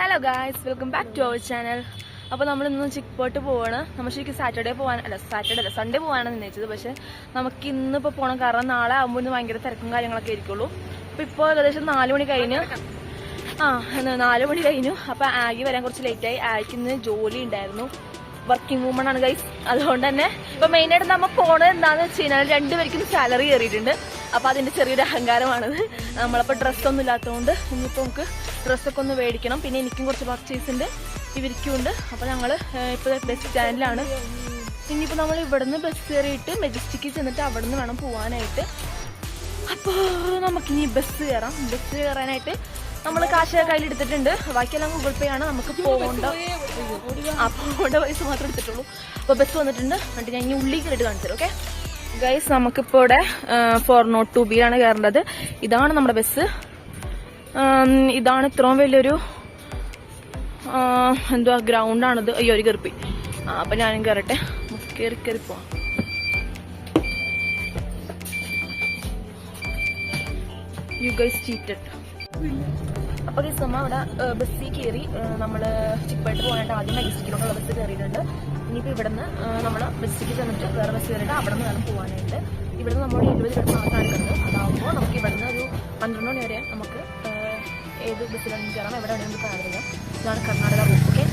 Hello guys welcome back to our channel അപ്പോൾ നമ്മൾ ഇന്ന് ചിക്കോട്ട് പോവാണ്. നമ്മൾ ശരിക്കും സാറ്റർഡേ പോകാൻ അല്ല സാറ്റർഡേ അല്ല സൺഡേ പോകാനാണ് നിന്നേച്ചത്. പക്ഷേ നമുക്ക് ഇന്ന് ഇപ്പോൾ പോകണം കാരണം നാളെ ആകുമ്പോൾ ഇന്ന് ഭയങ്കര തിരക്കും കാര്യങ്ങളൊക്കെ ആയിരിക്കുള്ളൂ. അപ്പോൾ ഇപ്പോൾ ഏകദേശം നാല് മണി കഴിഞ്ഞ് ആ നാല് മണി കഴിഞ്ഞു. അപ്പോൾ ആഗി വരാൻ കുറച്ച് ലേറ്റായി ആഗിക്ക് ഇന്ന് ജോലി ഉണ്ടായിരുന്നു. വർക്കിംഗ് വുമൺ ആണ് ഗൈസ് അതുകൊണ്ട് തന്നെ ഇപ്പൊ മെയിൻ ആയിട്ട് നമ്മൾ പോണത് എന്താണെന്ന് വെച്ച് കഴിഞ്ഞാൽ രണ്ടുപേർക്കും സാലറി കയറിയിട്ടുണ്ട് അപ്പൊ അതിന്റെ ചെറിയൊരു അഹങ്കാരമാണത് നമ്മളപ്പോ ഡ്രസ്സൊന്നും ഇല്ലാത്തതുകൊണ്ട് ഇനിയിപ്പോ നമുക്ക് ഡ്രസ്സൊക്കെ ഒന്ന് മേടിക്കണം. പിന്നെ എനിക്കും കുറച്ച് പർച്ചേസ് ഉണ്ട്. ഇവർക്കും ഉണ്ട്. അപ്പൊ ഞങ്ങൾ ഇപ്പൊ ബസ് സ്റ്റാൻഡിലാണ് ഇനിയിപ്പോ നമ്മൾ ഇവിടുന്ന് ബസ് കയറിയിട്ട് മെജസ്റ്റിക്കിൽ ചെന്നിട്ട് അവിടെ നിന്ന് വേണം പോവാനായിട്ട്. അപ്പോൾ നമുക്കിനി ബസ് കയറാം ബസ് കയറാനായിട്ട് നമ്മൾ കാശ് കയ്യിൽ എടുത്തിട്ടുണ്ട് ബാക്കിയെല്ലാം ഗൂഗിൾ പേ ആണ്. നമുക്ക് പോകേണ്ട ആ പോകേണ്ട പൈസ മാത്രമേ എടുത്തിട്ടുള്ളൂ. അപ്പോൾ ബസ് വന്നിട്ടുണ്ട്. എന്നിട്ട് ഞാൻ ഇനി ഉള്ളിൽ കയറിയിട്ട് കാണിച്ചു ഓക്കെ? ഗൈസ് നമുക്കിപ്പോൾ ഇവിടെ ഫോർ നോട്ട് ടു ബി ആണ് കയറേണ്ടത്. ഇതാണ് നമ്മുടെ ബസ്. ഇതാണ് ഇത്രയും വലിയൊരു എന്തുവാ ഗ്രൗണ്ടാണിത് അയ്യോ ഒരു കയറിപ്പോയി. ആ അപ്പം ഞാനും കയറട്ടെ. കയറി കയറി പോവാം. യു ഗൈസ് ചീറ്റഡ് അപ്പൊ ഈ നമ്മ അവിടെ ബസ്സിൽ കയറി നമ്മൾ ചിപ്പായിട്ട് പോകാനായിട്ട് ആദ്യം മെജസ്റ്റിക്കിലോട്ടുള്ള ബസ് കയറിയിട്ടുണ്ട് ഇനിയിപ്പോൾ ഇവിടുന്ന് നമ്മൾ ബസ്സിലേക്ക് ചെന്നിട്ട് വേറെ ബസ് കയറിയിട്ട് അവിടെ നിന്ന് വേണം പോകാനായിട്ട്. ഇവിടുന്ന് നമ്മൾ ഇരുപത് രൂപ മാത്രമാണ് അതാകുമ്പോൾ നമുക്ക് ഇവിടുന്ന് ഒരു പന്ത്രണ്ട് മണി വരെ നമുക്ക് ഏത് ബസ്സിലാണെങ്കിലും കയറാം എവിടെ വേണമെങ്കിലും ട്രാവൽ ഇതാണ് കർണാടക റൂട്ട് ഓക്കെ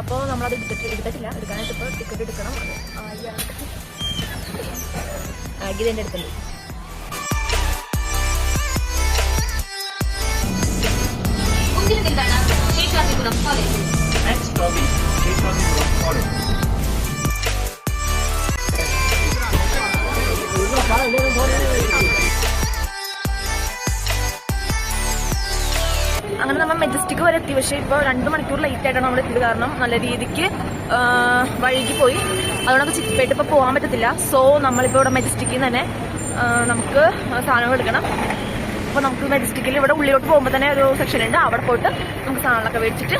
അപ്പോൾ നമ്മളത് എടുത്തിട്ട് എടുത്തിട്ടില്ല. എടുക്കാനായിട്ട് ഇപ്പോൾ ടിക്കറ്റ് എടുക്കണം. ആകെ തന്നെ അങ്ങനെ നമ്മൾ മെജസ്റ്റിക് വരെ എത്തി. പക്ഷേ ഇപ്പോൾ രണ്ട് മണിക്കൂർ ലേറ്റ് ആയിട്ടാണ് നമ്മൾ എത്തിയത്. കാരണം നല്ല രീതിക്ക് വഴുകി പോയി. അതുകൊണ്ട് ചിപ്പായിട്ട് ഇപ്പോൾ പോകാൻ പറ്റത്തില്ല. സോ നമ്മളിപ്പോൾ ഇവിടെ മെജസ്റ്റിക്കിൽ നിന്ന് തന്നെ നമുക്ക് സാധനങ്ങൾ എടുക്കണം. അപ്പോൾ നമുക്ക് മെജസ്റ്റിക്കിൽ ഇവിടെ ഉള്ളിലോട്ട് പോകുമ്പോൾ തന്നെ ഒരു സെക്ഷൻ ഉണ്ട്. അവിടെ പോയിട്ട് നമുക്ക് സാധനങ്ങളൊക്കെ മേടിച്ചിട്ട്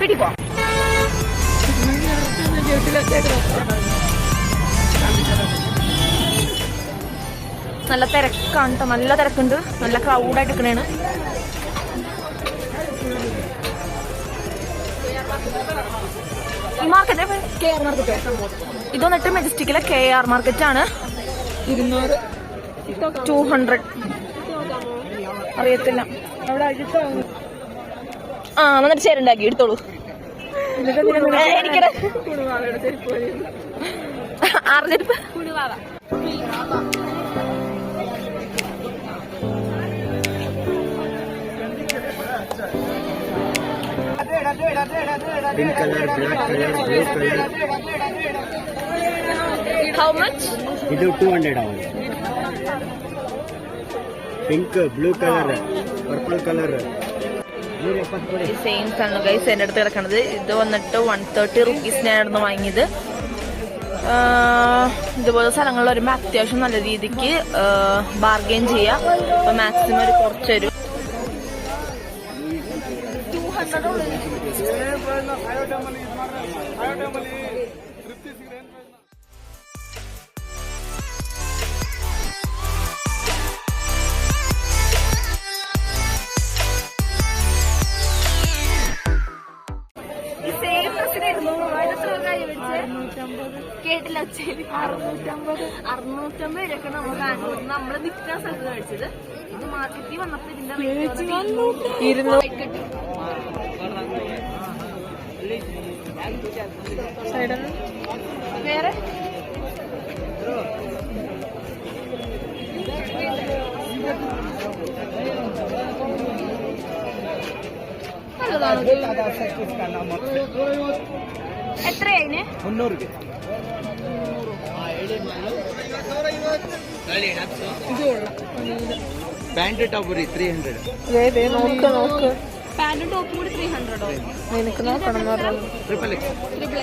വീട്ടിൽ പോവാം. നല്ല തിരക്കാണ് കേട്ടോ നല്ല തിരക്കുണ്ട്. നല്ല ക്രൗഡായിട്ട് നിൽക്കണേണ്. ഈ മാർക്കറ്റ് കെ ആർ മാർക്കറ്റ് ഇത് വന്നിട്ട് മെജസ്റ്റിക്കിലെ കെ ആർ മാർക്കറ്റ് ആണ്. ഇരുന്നൂറ്. ടു ഹൺഡ്രഡ് അറിയത്തില്ല ആ എന്നിട്ട് ചേരുണ്ടാക്കി എടുത്തോളൂ എനിക്കട അറിഞ്ഞെടുപ്പ് Pink color, black color. How much? It is 200 hours. Pink blue colour purple colour same ആണ് ഗൈസ് എന്റെ അടുത്ത് കിടക്കണത്. ഇത് വന്നിട്ട് വൺ തേർട്ടി റുപ്പീസ് റുപ്പീസിനായിരുന്നു വാങ്ങിയത്. ഇതുപോലെ സ്ഥലങ്ങൾ വരുമ്പോ അത്യാവശ്യം നല്ല രീതിക്ക് ബാർഗെയിൻ ചെയ്യാം. അപ്പൊ മാക്സിമം ഒരു കുറച്ചൊരു ടു ഹൺഡ്രഡ് കേട്ടില്ല അറുന്നൂറ്റമ്പത് അറുന്നൂറ്റമ്പത് രൂപ നമ്മൾ ബാംഗ്ലൂർ നമ്മൾ നിൽക്കുന്ന സ്ഥലത്ത് കഴിച്ചത് ഇത് മാർക്കറ്റിൽ വന്നപ്പോ ഇതിന്റെ ഇരുന്നൂറ് കിട്ടി ಎತ್ರ ಪ್ಯಾಂಟ್ ಟಾಪ್ ರೀ ತ್ರೀ ಹಂಡ್ರೆಡ್ ಪ್ಯಾಂಟ್ ಟಾಪ್ ಮೂಡಿ ತ್ರೀ ಹಂಡ್ರೆಡ್ ನಿನಕ್ಕೆ ಟ್ರಿಪಲ್ ಟ್ರಿಪಲ್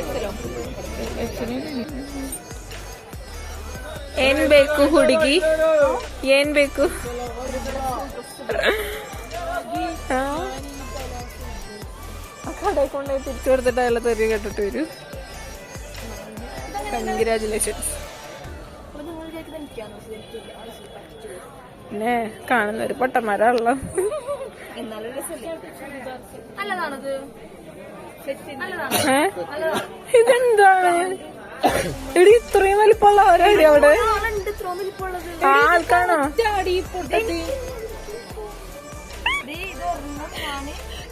ಏನ್? ಬೇಕು ಹುಡುಗಿ? ಏನ್ ಬೇಕು? കൊണ്ടുപോയി തിരിച്ചു കൊടുത്തിട്ട് അയാളെ തെറി കേട്ടിട്ട് വരൂ. കൺഗ്രാജുലേഷൻസ് പിന്നെ കാണുന്ന ഒരു പൊട്ടന്മാരാണല്ലോ? ഇതെന്താണ്? ഇവിടെ ഇത്രയും വലിപ്പമുള്ളവരടി അവിടെ? ആളുണ്ട് ഇത്രയും വലിപ്പമുള്ളത്. ആ ആൾക്കാണോ?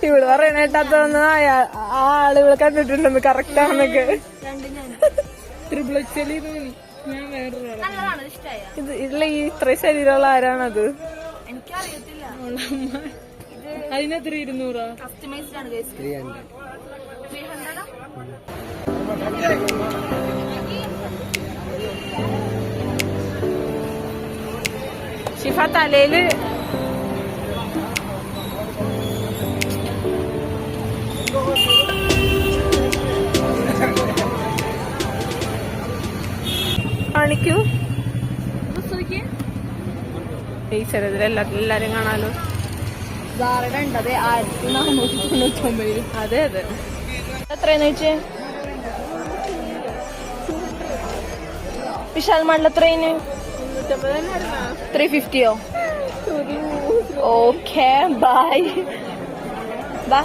ഇവൾ പറയണ കേട്ടാത്തോന്ന് ആ ആൾ ഇവൾ കണ്ടിട്ടുണ്ടെന്ന് കറക്റ്റ് ആണെന്നൊക്കെ. ഇത് ഇല്ല ഈ ഇത്രയും ശരീരമുള്ള ആരാണത്? അതിനെത്ര ഇരുന്നൂറാ ഷിഫ തലയിൽ കാണിക്കൂ എല്ലാരും കാണാലോ. ഉണ്ടത് ആയിരത്തി നാനൂറ്റി അതെ അതെ. എത്രയെന്ന് വെച്ചേ വിശാൽ മണ്ഡല എത്രയിന് ത്രീ ഫിഫ്റ്റിയോ ഓക്കെ ബൈ ബാ.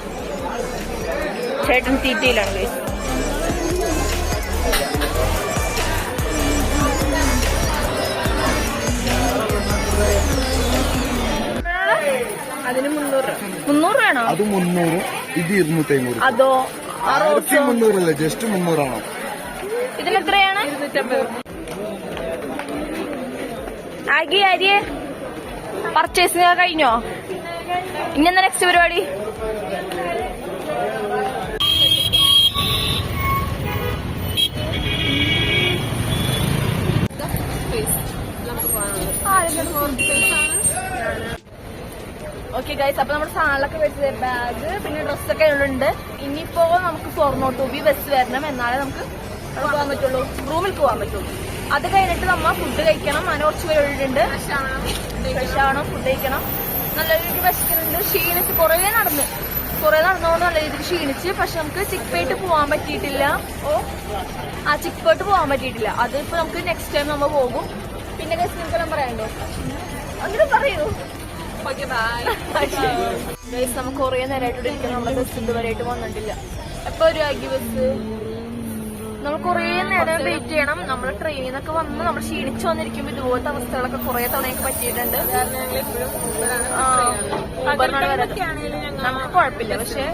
ചേട്ടൻ തീറ്റയിലാണ് അതിന് മുന്നൂറ് രൂപ. മുന്നൂറ് വേണോ? അത് മുന്നൂറ് ഇത് ഇരുന്നൂറ്റി അതോ ആയിരത്തി മുന്നൂറല്ലേ? ജസ്റ്റ് മുന്നൂറാണോ? ഇതിനെത്രയാണ്? ആഗി അരിയെ പർച്ചേസ് കഴിഞ്ഞോ? ഇന്നെന്താ നെക്സ്റ്റ് പരിപാടി? ഓക്കെ ഗൈസ് അപ്പൊ നമ്മുടെ സാധനങ്ങളൊക്കെ വെച്ചത് ബാഗ് പിന്നെ ഡ്രസ്സൊക്കെ ഉണ്ട്. ഇനിയിപ്പോ നമുക്ക് ഫോർണോ ടൂബി ബി ബസ് വരണം. എന്നാലേ നമുക്ക് പോകാൻ പറ്റുള്ളൂ. റൂമിൽ പോകാൻ പറ്റുള്ളൂ. അത് കഴിഞ്ഞിട്ട് നമ്മൾ ഫുഡ് കഴിക്കണം. അങ്ങനെ കുറച്ച് പേരുണ്ട് ഫ്രഷ് ആവണം ഫുഡ് കഴിക്കണം. നല്ല രീതിക്ക് വിശക്കുന്നുണ്ട് ക്ഷീണിച്ച് കുറേ നടന്ന്. കുറേ നടന്നുകൊണ്ട് നല്ല രീതിക്ക് ക്ഷീണിച്ച്. പക്ഷെ നമുക്ക് ചിക്പേട്ട് പോകാൻ പറ്റിയിട്ടില്ല. ഓ ആ ചിക്പേട്ട് പോകാൻ പറ്റിയിട്ടില്ല. അതിപ്പോ നമുക്ക് നെക്സ്റ്റ് ടൈം നമ്മൾ പോകും. പിന്നെ ഗസ്റ്റ് നിങ്ങൾക്ക് പറയാനുണ്ടോ? അങ്ങനെ പറയൂ. ഗൈസ് നമുക്ക് കുറേ നേരമായിട്ട് ഇരിക്കണം നമ്മുടെ ബസ് ഇതുവരെയായിട്ട് വന്നിട്ടില്ല. എപ്പോ ഒരു ആക്കി ബസ് നമ്മൾ കുറേ നേരം വെയിറ്റ് ചെയ്യണം. നമ്മൾ ട്രെയിനിൽ നിന്നൊക്കെ വന്ന് നമ്മൾ ക്ഷീണിച്ചു വന്നിരിക്കുമ്പോൾ ഇതുപോലത്തെ അവസ്ഥകളൊക്കെ കുറേ തവണയൊക്കെ പറ്റിയിട്ടുണ്ട്. നമുക്ക് കുഴപ്പമില്ല. പക്ഷെ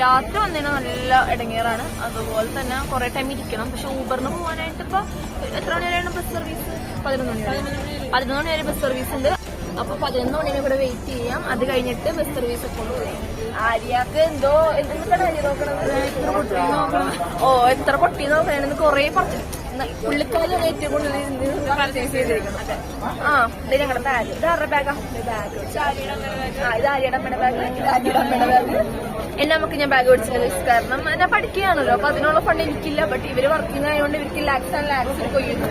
രാത്രി വന്നതിന് നല്ല ഇടങ്ങേറാണ്. അതുപോലെ തന്നെ കുറെ ടൈം ഇരിക്കണം. പക്ഷെ ഊബറിന് പോകാനായിട്ട് ഇപ്പൊ എത്ര മണി വരെയാണ് ബസ് സർവീസ് പതിനൊന്ന് മണി വരെ പതിനൊന്ന് മണി വരെ ബസ് സർവീസ് ഉണ്ട്. അപ്പൊ പതിനൊന്ന് മണിനെ ഇവിടെ വെയിറ്റ് ചെയ്യാം. അത് കഴിഞ്ഞിട്ട് ബസ് സർവീസ് ഒക്കെ ആര്യക്ക് ആര്യാക്ക് എന്തോ എന്തൊക്കെയാണ് ആര്യ നോക്കണത് ഓ എത്ര പൊട്ടി നോക്കണെന്ന് കൊറേ പറഞ്ഞു. പുള്ളിക്കാലാണ് ഏറ്റവും കൂടുതൽ പർച്ചേസ് ചെയ്തിരിക്കുന്നത്. ആ ഇത് ഞങ്ങളുടെ ബാഗ് ഇത് ആരുടെ ബാഗാ ബാഗ് ആ ഇത് ആര്യയുടെ അമ്മയുടെ ബാഗ് ഇത് ആര്യയുടെ അമ്മയുടെ ബാഗ് എന്നെ നമുക്ക് ഞാൻ ബാഗ് മേടിച്ചിട്ടുണ്ട് കാരണം ഞാൻ പഠിക്കുകയാണല്ലോ. അപ്പൊ അതിനുള്ള ഫണ്ട് എനിക്കില്ല. ബട്ട് ഇവർ വർക്കിംഗ് ആയതുകൊണ്ട് ഇവർക്ക് ലാക്സ് ആൻഡ് ലാക്സ് കൊയ്യുന്നു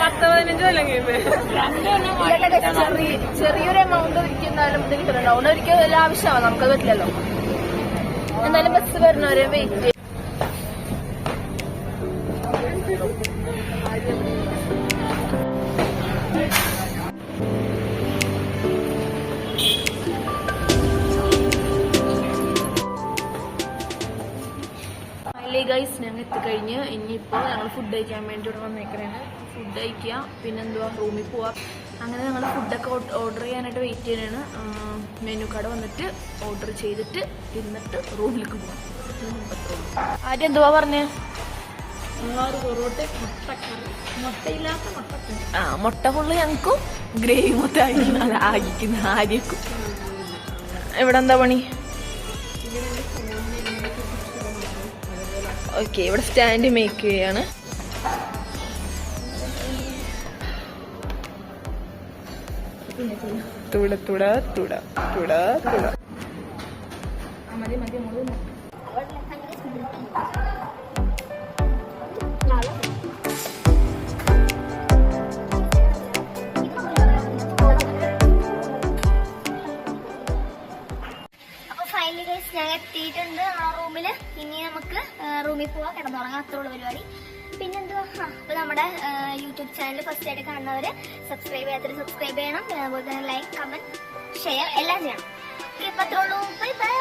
പത്ത് പതിനഞ്ച് കൊല്ലം ചെറിയൊരു എമൗണ്ട് ഒരിക്കലും എന്തായാലും ഇത് കിട്ടുന്നുണ്ടാവും ഒരിക്കലും എല്ലാം ആവശ്യമാണ്? നമുക്കത് പറ്റില്ലല്ലോ എന്തായാലും ബസ് വരുന്നവരെ വെയിറ്റ് ചെയ്യും. ഗൈസ് ഞങ്ങൾ എത്തിക്കഴിഞ്ഞ്. ഇനിയിപ്പോൾ ഞങ്ങൾ ഫുഡ് കഴിക്കാൻ വേണ്ടി ഇവിടെ വന്നേക്കണേണ് ഫുഡ് കഴിക്കുക. പിന്നെന്തുവാ? റൂമിൽ പോവാം. അങ്ങനെ ഞങ്ങൾ ഫുഡൊക്കെ ഓർഡർ ചെയ്യാനായിട്ട് വെയിറ്റ് ചെയ്യാനാണ് മെനു കട വന്നിട്ട് ഓർഡർ ചെയ്തിട്ട് തിന്നിട്ട് റൂമിലേക്ക് പോവാം. ആദ്യം എന്തുവാ പറഞ്ഞേ? ആ മുട്ട ഫുള്ള് ഞങ്ങൾക്കും ഗ്രേവി മുട്ട ആയിരിക്കും അത് ആകിക്കുന്ന ആര്യക്കും. ഇവിടെ എന്താ പണി? ഓക്കെ ഇവിടെ സ്റ്റാൻഡ് മേക്ക് ചെയ്യാണ്. तुड़ा तुड़ा तुड़ा तुड़ा तुड़ा. ഫൈനലി ഗൈസ് ഞാൻ എത്തിയിട്ടുണ്ട് ആ റൂമിൽ ഇനി നമുക്ക് റൂമിൽ പോവാം. കിടന്നുറങ്ങാം. അത്രയുള്ള പരിപാടി. പിന്നെന്തുവാ? അപ്പോൾ അപ്പൊ നമ്മുടെ യൂട്യൂബ് ചാനൽ ഫസ്റ്റ് ആയിട്ട് കാണുന്നവർ സബ്സ്ക്രൈബ് ചെയ്യാത്തവര് സബ്സ്ക്രൈബ് ചെയ്യണം. അതുപോലെ തന്നെ ലൈക്ക് കമന്റ് ഷെയർ എല്ലാം ചെയ്യണം. ഓക്കെ അത്രേ ഉള്ളൂ. Bye bye